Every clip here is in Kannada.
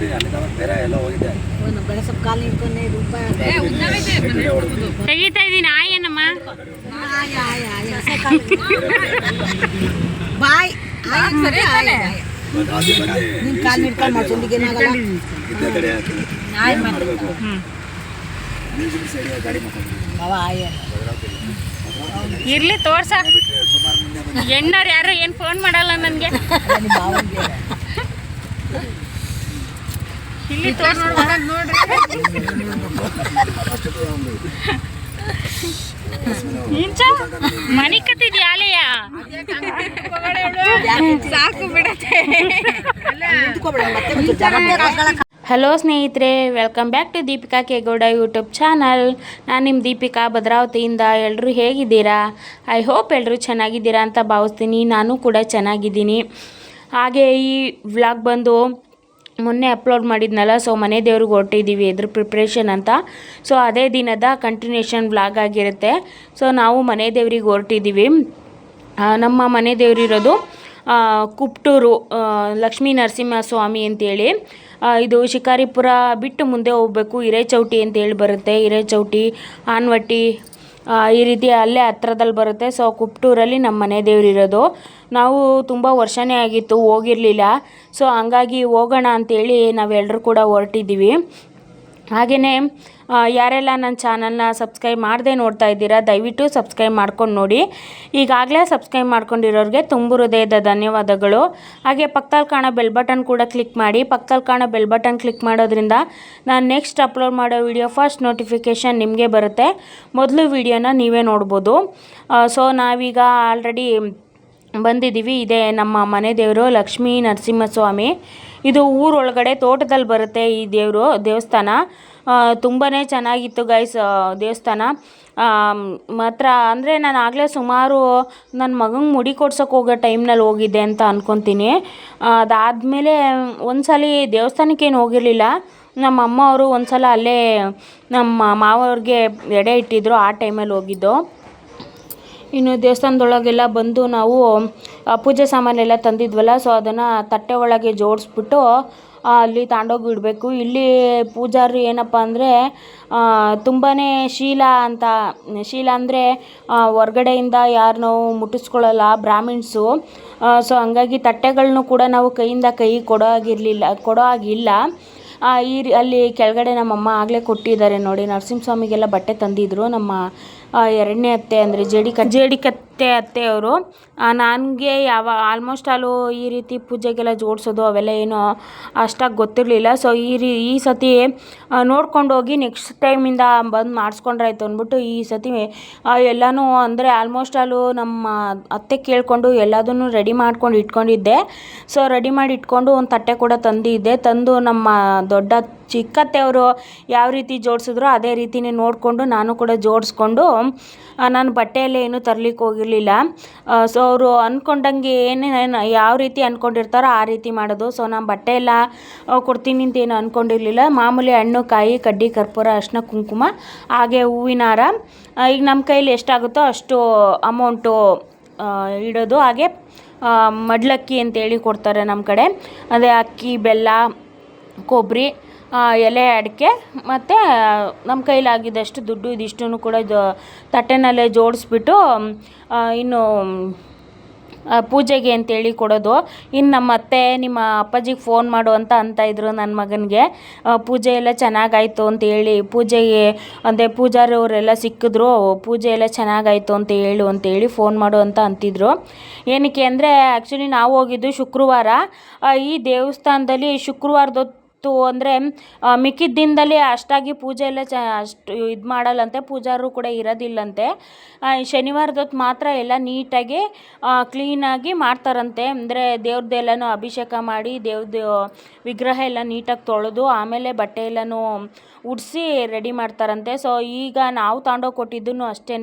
ಬಿಡಿ ಅಲ್ಲಿ ಬೇರೆ ಎಲ್ಲ ಹೋಗಿದ್ದೆ ಒಂದು ಬೆಳಸಪ್ ಕಾಲು ನಿಂತ್ಕೊಂಡೆ ರೂಪಾಯಿ ತೆಗಿತಾ ಇದ್ದೀನಿ ಆಯನಮ್ಮ. ಬಾಯ್. ಕಾಲು ಇರ್ಲಿ ತೋರ್ಸ. ಹೆಣ್ಣವ್ರು ಯಾರು ಏನು ಫೋನ್ ಮಾಡಲ್ಲ ನನಗೆ. ಇಲ್ಲಿ ಮನಿ ಕತ್ತಿದ್ಯಾ ಸಾಕು ಬಿಡತ್ತೆ. ಹಲೋ ಸ್ನೇಹಿತರೆ welcome back to Deepika Kegowda YouTube channel ನಾನು ನಿಮ್ಮ ದೀಪಿಕಾ ಭದ್ರಾವತಿಯಿಂದ. ಎಲ್ಲರೂ ಹೇಗಿದ್ದೀರಾ? ಐ ಹೋಪ್ ಎಲ್ಲರೂ ಚೆನ್ನಾಗಿದ್ದೀರಾ ಅಂತ ಭಾವಿಸ್ತೀನಿ. ನಾನು ಕೂಡ ಚೆನ್ನಾಗಿದ್ದೀನಿ. ಹಾಗೆ ಈ ವ್ಲಾಗ್ ಬಂದು ಮೊನ್ನೆ ಅಪ್ಲೋಡ್ ಮಾಡಿದ್ನಲ್ಲ ಸೊ ಮನೆ ದೇವ್ರಿಗೆ ಹೊರಟಿದ್ದೀವಿ ಇದ್ರ ಪ್ರಿಪ್ರೇಷನ್ ಅಂತ. ಸೊ ಅದೇ ದಿನದ ಕಂಟಿನ್ಯೂಷನ್ ಬ್ಲಾಗ್ ಆಗಿರುತ್ತೆ. ಸೊ ನಾವು ಮನೆ ದೇವ್ರಿಗೆ ಹೊರಟಿದ್ದೀವಿ ನಮ್ಮ ಮನೆ ದೇವರಿರೋದು ಕುಪ್ಟೂರು ಲಕ್ಷ್ಮಿ ನರಸಿಂಹಸ್ವಾಮಿ ಅಂತೇಳಿ. ಇದು ಶಿಕಾರಿಪುರ ಬಿಟ್ಟು ಮುಂದೆ ಹೋಗಬೇಕು, ಹಿರೇಚೌಟಿ ಅಂತೇಳಿ ಬರುತ್ತೆ. ಹಿರೇಚೌಟಿ, ಆನ್ವಟ್ಟಿ ಈ ರೀತಿ ಅಲ್ಲೇ ಹತ್ರದಲ್ಲಿ ಬರುತ್ತೆ. ಸೊ ಕುಪ್ಟೂರಲ್ಲಿ ನಮ್ಮ ಮನೆ ದೇವರಿರೋದು ನಾವು ತುಂಬ ವರ್ಷನೇ ಆಗಿತ್ತು ಹೋಗಿರಲಿಲ್ಲ. ಸೊ ಹಂಗಾಗಿ ಹೋಗೋಣ ಅಂತೇಳಿ ನಾವೆಲ್ಲರೂ ಕೂಡ ಹೊರಟಿದ್ದೀವಿ. ಹಾಗೆಯೇ ಯಾರೆಲ್ಲ ನನ್ನ ಚಾನಲ್ನ ಸಬ್ಸ್ಕ್ರೈಬ್ ಮಾಡದೆ ನೋಡ್ತಾ ಇದ್ದೀರಾ, ದಯವಿಟ್ಟು ಸಬ್ಸ್ಕ್ರೈಬ್ ಮಾಡ್ಕೊಂಡು ನೋಡಿ. ಈಗಾಗಲೇ ಸಬ್ಸ್ಕ್ರೈಬ್ ಮಾಡ್ಕೊಂಡಿರೋರಿಗೆ ತುಂಬ ಹೃದಯದ ಧನ್ಯವಾದಗಳು. ಹಾಗೆ ಪಕ್ಕದಲ್ಲಿ ಕಾಣೋ ಬೆಲ್ ಬಟನ್ ಕೂಡ ಕ್ಲಿಕ್ ಮಾಡಿ. ಪಕ್ಕದಲ್ಲಿ ಕಾಣೋ ಬೆಲ್ ಬಟನ್ ಕ್ಲಿಕ್ ಮಾಡೋದ್ರಿಂದ ನಾನು ನೆಕ್ಸ್ಟ್ ಅಪ್ಲೋಡ್ ಮಾಡೋ ವಿಡಿಯೋ ಫಸ್ಟ್ ನೋಟಿಫಿಕೇಷನ್ ನಿಮಗೆ ಬರುತ್ತೆ. ಮೊದಲು ವಿಡಿಯೋನ ನೀವೇ ನೋಡ್ಬೋದು. ಸೊ ನಾವೀಗ ಆಲ್ರೆಡಿ ಬಂದಿದ್ದೀವಿ. ಇದೇ ನಮ್ಮ ಮನೆ ದೇವರು ಲಕ್ಷ್ಮೀ ನರಸಿಂಹಸ್ವಾಮಿ. ಇದು ಊರೊಳಗಡೆ ತೋಟದಲ್ಲಿ ಬರುತ್ತೆ ಈ ದೇವರು, ದೇವಸ್ಥಾನ. ತುಂಬಾ ಚೆನ್ನಾಗಿತ್ತು ಗೈಸ್ ದೇವಸ್ಥಾನ. ಮಾತ್ರ ಅಂದರೆ ನಾನು ಆಗಲೇ ಸುಮಾರು ನನ್ನ ಮಗಂಗೆ ಮುಡಿ ಕೊಡ್ಸೋಕೆ ಹೋಗೋ ಟೈಮ್ನಲ್ಲಿ ಹೋಗಿದ್ದೆ ಅಂತ ಅಂದ್ಕೊತೀನಿ ಅದಾದಮೇಲೆ ಒಂದ್ಸಲ ದೇವಸ್ಥಾನಕ್ಕೇನು ಹೋಗಿರಲಿಲ್ಲ. ನಮ್ಮ ಅಮ್ಮ ಅವರು ಒಂದ್ಸಲ ಅಲ್ಲೇ ನಮ್ಮ ಮಾವ ಅವ್ರಿಗೆ ಎಡೆ ಇಟ್ಟಿದ್ರು ಆ ಟೈಮಲ್ಲಿ ಹೋಗಿದ್ದು. ಇನ್ನು ದೇವಸ್ಥಾನದೊಳಗೆಲ್ಲ ಬಂದು ನಾವು ಪೂಜೆ ಸಾಮಾನೆಲ್ಲ ತಂದಿದ್ವಲ್ಲ ಸೊ ಅದನ್ನು ತಟ್ಟೆ ಒಳಗೆ ಜೋಡಿಸ್ಬಿಟ್ಟು ಅಲ್ಲಿ ತಗೊಂಡೋಗಿ ಇಡಬೇಕು. ಇಲ್ಲಿ ಪೂಜಾರಿ ಏನಪ್ಪ ಅಂದರೆ ತುಂಬಾ ಶೀಲ ಅಂತ, ಶೀಲ ಅಂದರೆ ಹೊರ್ಗಡೆಯಿಂದ ಯಾರು ನಾವು ಮುಟ್ಟಿಸ್ಕೊಳ್ಳಲ್ಲ ಬ್ರಾಹ್ಮಿಣ್ಸು. ಸೊ ಹಂಗಾಗಿ ತಟ್ಟೆಗಳನ್ನು ಕೂಡ ನಾವು ಕೈಯಿಂದ ಕೈ ಕೊಡೋ ಆಗಿರಲಿಲ್ಲ ಕೊಡೋ ಆಗಿಲ್ಲ ಈ ಅಲ್ಲಿ ಕೆಳಗಡೆ ನಮ್ಮಮ್ಮ ಆಗಲೇ ಕೊಟ್ಟಿದ್ದಾರೆ ನೋಡಿ, ನರಸಿಂಹಸ್ವಾಮಿಗೆಲ್ಲ ಬಟ್ಟೆ ತಂದಿದ್ರು ನಮ್ಮ ಎರಡನೇ ಅತ್ತೆ ಅಂದರೆ ಜೇಡಿ ಕ ಜೇಡಿ ಅತ್ತೆಯವರು ನನಗೆ ಯಾವ ಆಲ್ಮೋಸ್ಟ್ ಆಲು ಈ ರೀತಿ ಪೂಜೆಗೆಲ್ಲ ಜೋಡಿಸೋದು ಅವೆಲ್ಲ ಏನು ಅಷ್ಟಾಗಿ ಗೊತ್ತಿರಲಿಲ್ಲ. ಸೊ ಈ ರೀ, ಈ ಸತಿ ನೋಡ್ಕೊಂಡು ಹೋಗಿ ನೆಕ್ಸ್ಟ್ ಟೈಮಿಂದ ಬಂದು ಮಾಡಿಸ್ಕೊಂಡ್ರಾಯ್ತು ಅಂದ್ಬಿಟ್ಟು ಈ ಸತಿ ಎಲ್ಲನೂ ಅಂದರೆ ಆಲ್ಮೋಸ್ಟ್ ಆಲು ನಮ್ಮ ಅತ್ತೆ ಕೇಳಿಕೊಂಡು ಎಲ್ಲದನ್ನು ರೆಡಿ ಮಾಡ್ಕೊಂಡು ಇಟ್ಕೊಂಡಿದ್ದೆ. ಸೊ ರೆಡಿ ಮಾಡಿ ಇಟ್ಕೊಂಡು ಒಂದು ತಟ್ಟೆ ಕೂಡ ತಂದಿದ್ದೆ. ತಂದು ನಮ್ಮ ದೊಡ್ಡ ಚಿಕ್ಕತ್ತೆಯವರು ಯಾವ ರೀತಿ ಜೋಡಿಸಿದ್ರು ಅದೇ ರೀತಿನೇ ನೋಡಿಕೊಂಡು ನಾನು ಕೂಡ ಜೋಡಿಸ್ಕೊಂಡು ನಾನು ಬಟ್ಟೆಯಲ್ಲೇ ಏನೂ ತರ್ಲಿಕ್ಕೆ ಹೋಗಿರಲಿಲ್ಲ ಸೊ ಅವರು ಅಂದ್ಕೊಂಡಂಗೆ ಏನೇನು ಯಾವ ರೀತಿ ಅಂದ್ಕೊಂಡಿರ್ತಾರೋ ಆ ರೀತಿ ಮಾಡೋದು. ಸೊ ನಾನು ಬಟ್ಟೆ ಎಲ್ಲ ಕೊಡ್ತೀನಿ ಅಂತ ಏನು ಅಂದ್ಕೊಂಡಿರಲಿಲ್ಲ ಮಾಮೂಲಿ ಹಣ್ಣು, ಕಾಯಿ, ಕಡ್ಡಿ, ಕರ್ಪೂರ, ಅರ್ಶಿನ, ಕುಂಕುಮ, ಹಾಗೆ ಹೂವಿನ ಹಾರ. ಈಗ ನಮ್ಮ ಕೈಯಲ್ಲಿ ಎಷ್ಟಾಗುತ್ತೋ ಅಷ್ಟು ಅಮೌಂಟು ಇಡೋದು. ಹಾಗೆ ಮಡ್ಲಕ್ಕಿ ಅಂತೇಳಿ ಕೊಡ್ತಾರೆ ನಮ್ಮ ಕಡೆ. ಅದೇ ಅಕ್ಕಿ, ಬೆಲ್ಲ, ಕೊಬ್ಬರಿ ಎಲೆ ಅಡಿಕೆ ಮತ್ತು ನಮ್ಮ ಕೈಲಾಗಿದ್ದಷ್ಟು ದುಡ್ಡು ಇದಿಷ್ಟು ಕೂಡ ಜೋ ತಟ್ಟೆನಲ್ಲೇ ಜೋಡಿಸ್ಬಿಟ್ಟು ಇನ್ನು ಪೂಜೆಗೆ ಅಂತೇಳಿ ಕೊಡೋದು. ಇನ್ನು ನಮ್ಮ ಅತ್ತೆ, ನಿಮ್ಮ ಅಪ್ಪಾಜಿಗೆ ಫೋನ್ ಮಾಡು ಅಂತ ಅಂತ ಇದ್ರು ನನ್ನ ಮಗನಿಗೆ. ಪೂಜೆ ಎಲ್ಲ ಚೆನ್ನಾಗಾಯ್ತು ಅಂತೇಳಿ ಪೂಜೆಗೆ, ಅಂದರೆ ಪೂಜಾರಿ ಅವರೆಲ್ಲ ಸಿಕ್ಕಿದ್ರು, ಪೂಜೆ ಎಲ್ಲ ಚೆನ್ನಾಗಾಯ್ತು ಅಂತ ಹೇಳು ಅಂತೇಳಿ ಫೋನ್ ಮಾಡು ಅಂತ ಅಂತಿದ್ರು. ಏನಕ್ಕೆ ಅಂದರೆ ಆ್ಯಕ್ಚುಲಿ ನಾವು ಹೋಗಿದ್ದು ಶುಕ್ರವಾರ. ಈ ದೇವಸ್ಥಾನದಲ್ಲಿ ಶುಕ್ರವಾರದೊತ್ತು ಅಂದರೆ ಮಿಕ್ಕಿದ ದಿನದಲ್ಲಿ ಅಷ್ಟಾಗಿ ಪೂಜೆ ಎಲ್ಲ ಚ, ಅಷ್ಟು ಇದು ಮಾಡಲ್ಲಂತೆ ಪೂಜಾರು ಕೂಡ ಇರೋದಿಲ್ಲಂತೆ. ಶನಿವಾರದೊತ್ತು ಮಾತ್ರ ಎಲ್ಲ ನೀಟಾಗಿ ಕ್ಲೀನಾಗಿ ಮಾಡ್ತಾರಂತೆ. ಅಂದರೆ ದೇವ್ರದ್ದೆಲ್ಲನೂ ಅಭಿಷೇಕ ಮಾಡಿ ದೇವ್ರದ್ದು ವಿಗ್ರಹ ಎಲ್ಲ ನೀಟಾಗಿ ತೊಳೆದು, ಆಮೇಲೆ ಬಟ್ಟೆ ಎಲ್ಲನೂ ಉಡಿಸಿ ರೆಡಿ ಮಾಡ್ತಾರಂತೆ. ಸೊ ಈಗ ನಾವು ತಗೊಂಡೋಗಿ ಕೊಟ್ಟಿದ್ದನ್ನು ಅಷ್ಟೇ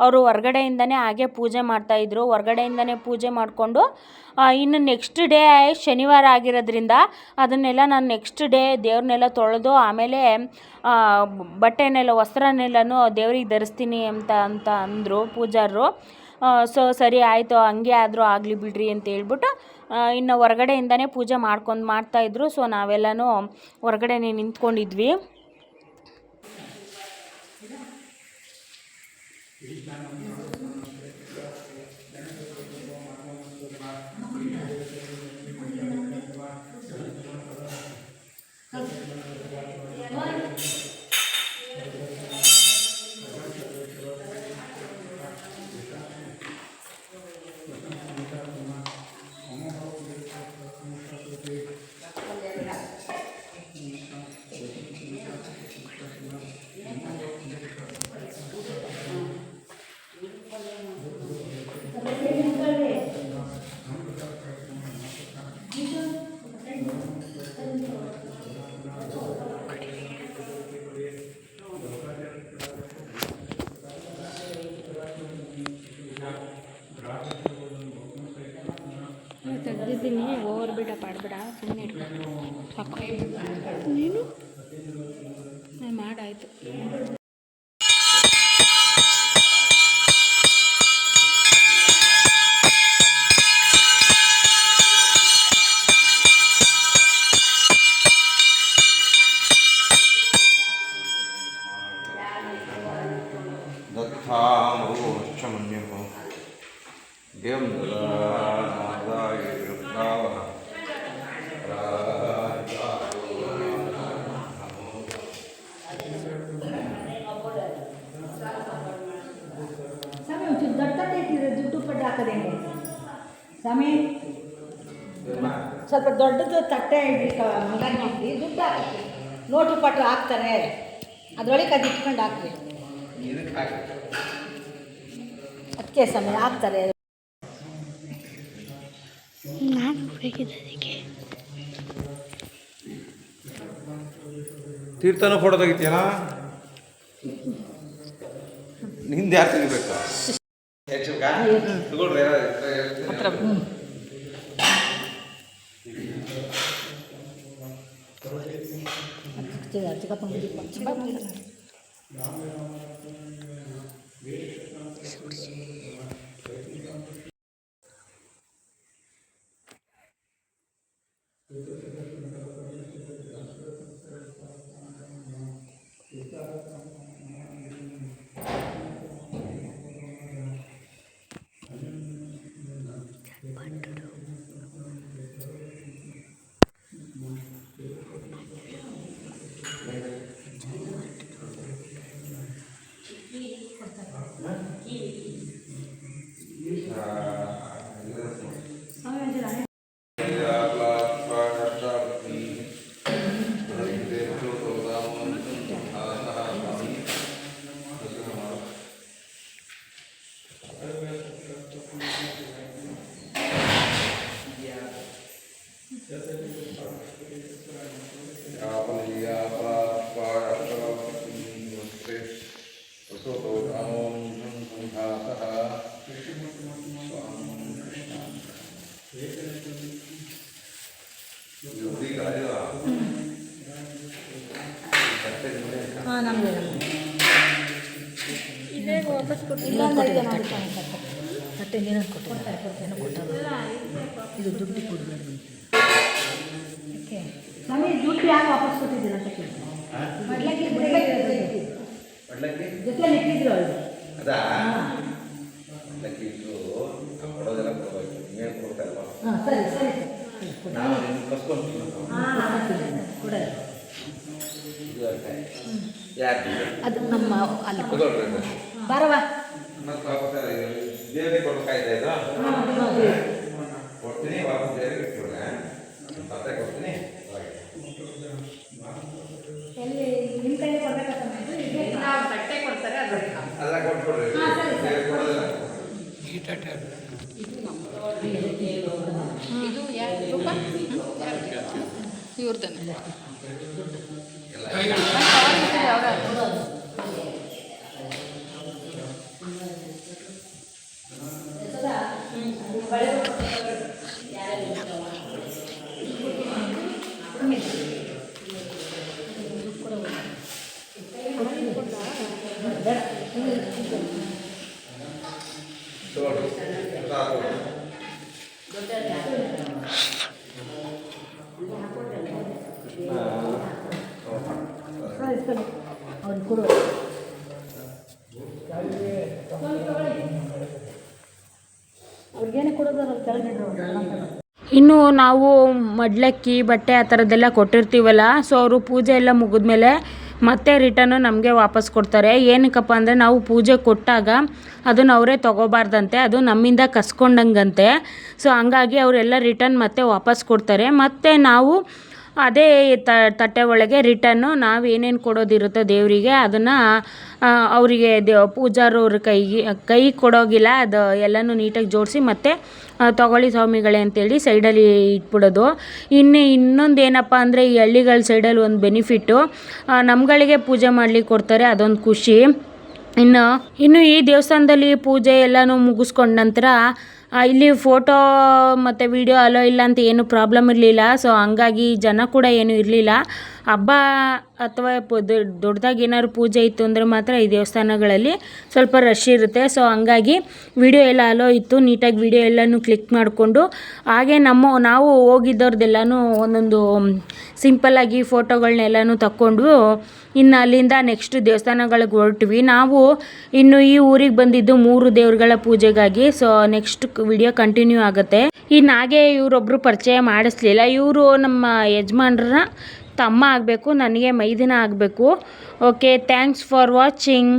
ಅವರು ಹೊರ್ಗಡೆಯಿಂದನೇ ಹಾಗೆ ಪೂಜೆ ಮಾಡ್ತಾಯಿದ್ರು ಹೊರ್ಗಡೆಯಿಂದನೇ ಪೂಜೆ ಮಾಡಿಕೊಂಡು ಇನ್ನು ನೆಕ್ಸ್ಟ್ ಡೇ ಶನಿವಾರ ಆಗಿರೋದ್ರಿಂದ ಅದನ್ನೆಲ್ಲ ನಾನು ನೆಕ್ಸ್ಟ್ ಡೇ ದೇವ್ರನ್ನೆಲ್ಲ ತೊಳೆದು ಆಮೇಲೆ ಬಟ್ಟೆನೆಲ್ಲ, ವಸ್ತ್ರನೆಲ್ಲನೂ ದೇವ್ರಿಗೆ ಧರಿಸ್ತೀನಿ ಅಂತ ಅಂತ ಅಂದರು ಪೂಜಾರರು. ಸೊ ಸರಿ ಆಯಿತು, ಹಂಗೆ ಆದರೂ ಆಗಲಿ ಬಿಡ್ರಿ ಅಂತ ಹೇಳ್ಬಿಟ್ಟು ಇನ್ನು ಹೊರಗಡೆಯಿಂದನೇ ಪೂಜೆ ಮಾಡ್ಕೊಂಡು ಮಾಡ್ತಾಯಿದ್ರು ಸೊ ನಾವೆಲ್ಲನೂ ಹೊರಗಡೆನೇ ನಿಂತ್ಕೊಂಡಿದ್ವಿ. ತೆಗ್ದಿದ್ದೀನಿ ಓವರ್ ಬಿಡ ಪಾಡ್ಬೇಡ ಸುಮ್ಮನೆ ನಾನು? ಸ್ವಾಮಿ ಸ್ವಲ್ಪ ದೊಡ್ಡದು ತಟ್ಟೆ ಇಡ್ರಿ ಮಗನಿಗೆ ಇಡ್ರಿ ದುಡ್ಡು ಹಾಕಿ ನೋಟು ಪಟ್ಟು ಹಾಕ್ತಾರೆ ಅದರೊಳಗೆ ಅದು ಇಟ್ಕೊಂಡು ಹಾಕ್ರಿ ಅದಕ್ಕೆ ಸ್ವಾಮಿ ಹಾಕ್ತಾರೆ. ನಾನು ಬೇಕಿದ್ದಕ್ಕೆ ತೀರ್ಥನ ಫೋಟೋ ತೆಗಿತೀಯನಾ ನಿಂದು ಯಾರು ತೆಗಿಬೇಕು? ತಗೊಳ್ರಿ 좀. 음. 그때 아직 같은 거 ನಮಗೆ ತಟ್ಟೆ ನೀನು ಕೊಟ್ಟು ಏನೋ ಕೊಟ್ಟಲ್ಲ ಇದು ದುಡ್ಡು ಕೊಡಬೇಡ ಓಕೆ ಸ್ವಾಮಿ ದುಡ್ಡು ಯಾಕೆ ವಾಪಸ್ ಕೊಟ್ಟಿದ್ದೀರ ಅಂತ ಇಟ್ಟಿದ್ರು ಅವರು. ಅದಾ? ಲಕ್ಕಿಟ್ಟು ಕೊಡೋದೆಲ್ಲ ಕೊಡಬೇಕು ಹಾಂ ಸರಿ ಸರಿ. ನಾನು ನಿನ್ನ ಕಸ್ಕೊಂತೀನಿ ಇದು ಯಾಕೆ ಅದು ನಮ್ಮ ಅಲ್ಲಿ. ಬರವ. ದೇವರಿಗೆ ಕೊಟ್ಟು ಕಾಯ್ತಾ ಕೊಡ್ತೀನಿ ವಾಪಸ್ ದೇವರಿಗೆ ಇಟ್ಬಿಡ್ರೆ ಕೊಡ್ತೀನಿ. ಎಲ್ಲಿ? ಅಲ್ಲ ಕೊಟ್ಬಿಡ್ರಿ. ದೇವ್ರಿಗೆ ಕೊಡೋದಿಲ್ಲ ಇವ್ರದನ್ನ ತಗೊಳ್ರಿ ಅವ್ರಿಗೆ ಕೊಡು ಇನ್ನು ನಾವು ಮಡ್ಲಕ್ಕಿ, ಬಟ್ಟೆ ಆ ಥರದ್ದೆಲ್ಲ ಕೊಟ್ಟಿರ್ತೀವಲ್ಲ ಸೊ ಅವರು ಪೂಜೆ ಎಲ್ಲ ಮುಗಿದ್ಮೇಲೆ ಮತ್ತೆ ರಿಟರ್ನು ನಮಗೆ ವಾಪಸ್ ಕೊಡ್ತಾರೆ. ಏನಕ್ಕಪ್ಪ ಅಂದರೆ ನಾವು ಪೂಜೆ ಕೊಟ್ಟಾಗ ಅದನ್ನು ಅವರೇ ತೊಗೋಬಾರ್ದಂತೆ, ಅದು ನಮ್ಮಿಂದ ಕಸ್ಕೊಂಡಂಗಂತೆ. ಸೊ ಹಂಗಾಗಿ ಅವರೆಲ್ಲ ರಿಟರ್ನ್ ಮತ್ತೆ ವಾಪಸ್ ಕೊಡ್ತಾರೆ. ಮತ್ತು ನಾವು ಅದೇ ತಟ್ಟೆ ಒಳಗೆ ರಿಟರ್ನು ನಾವು ಏನೇನು ಕೊಡೋದಿರುತ್ತೋ ದೇವರಿಗೆ ಅದನ್ನು ಅವರಿಗೆ ದೇ, ಪೂಜಾರವ್ರ ಕೈಗೆ, ಕೈ ಕೊಡೋಗಿಲ್ಲ, ಅದು ಎಲ್ಲನೂ ನೀಟಾಗಿ ಜೋಡಿಸಿ ಮತ್ತೆ ತೊಗೊಳ್ಳಿ ತಗೊಳ್ಳಿ ಸ್ವಾಮಿಗಳೇ ಅಂತೇಳಿ ಸೈಡಲ್ಲಿ ಇಟ್ಬಿಡೋದು. ಇನ್ನು ಇನ್ನೊಂದು ಏನಪ್ಪ ಅಂದರೆ ಈ ಹಳ್ಳಿಗಳ ಸೈಡಲ್ಲಿ ಒಂದು ಬೆನಿಫಿಟ್ಟು ನಮ್ಗಳಿಗೆ ಪೂಜೆ ಮಾಡ್ಲಿಕ್ಕೆ ಕೊಡ್ತಾರೆ ಅದೊಂದು ಖುಷಿ. ಇನ್ನು? ಇನ್ನು ಈ ದೇವಸ್ಥಾನದಲ್ಲಿ ಪೂಜೆ ಎಲ್ಲನೂ ಮುಗಿಸ್ಕೊಂಡ ನಂತರ ಇಲ್ಲಿ ಫೋಟೋ ಮತ್ತು ವಿಡಿಯೋ ಅಲೋ ಇಲ್ಲ ಅಂತ ಏನು ಪ್ರಾಬ್ಲಮ್ ಇರಲಿಲ್ಲ. ಸೊ ಹಂಗಾಗಿ ಜನ ಕೂಡ ಏನೂ ಇರಲಿಲ್ಲ. ಹಬ್ಬ ಅಥವಾ ದೊಡ್ಡದಾಗಿ ಏನಾದ್ರು ಪೂಜೆ ಇತ್ತು ಅಂದರೆ ಮಾತ್ರ ಈ ದೇವಸ್ಥಾನಗಳಲ್ಲಿ ಸ್ವಲ್ಪ ರಶ್ ಇರುತ್ತೆ. ಸೊ ಹಂಗಾಗಿ ವಿಡಿಯೋ ಎಲ್ಲ ಅಲೋ ಇತ್ತು. ನೀಟಾಗಿ ವಿಡಿಯೋ ಎಲ್ಲನೂ ಕ್ಲಿಕ್ ಮಾಡಿಕೊಂಡು, ಹಾಗೆ ನಮ್ಮ, ನಾವು ಹೋಗಿದ್ದವ್ರದ್ದೆಲ್ಲನೂ ಒಂದೊಂದು ಸಿಂಪಲ್ಲಾಗಿ ಫೋಟೋಗಳನ್ನೆಲ್ಲನೂ ತಕ್ಕೊಂಡು ಇನ್ನು ಅಲ್ಲಿಂದ ನೆಕ್ಸ್ಟ್ ದೇವಸ್ಥಾನಗಳಿಗೆ ಹೊರಟ್ವಿ. ನಾವು ಇನ್ನು ಈ ಊರಿಗೆ ಬಂದಿದ್ದು ಮೂರು ದೇವರುಗಳ ಪೂಜೆಗಾಗಿ. ಸೊ ನೆಕ್ಸ್ಟ್ ವಿಡಿಯೋ ಕಂಟಿನ್ಯೂ ಆಗುತ್ತೆ. ಇನ್ನು ಹಾಗೆ ಇವರೊಬ್ಬರು ಪರಿಚಯ ಮಾಡಿಸ್ಲಿಲ್ಲ. ಇವರು ನಮ್ಮ ಯಜಮಾನ್ರ ತಮ್ಮ ಆಗಬೇಕು ನನಗೆ ಮೈದಿನ ಆಗಬೇಕು. Okay thanks for watching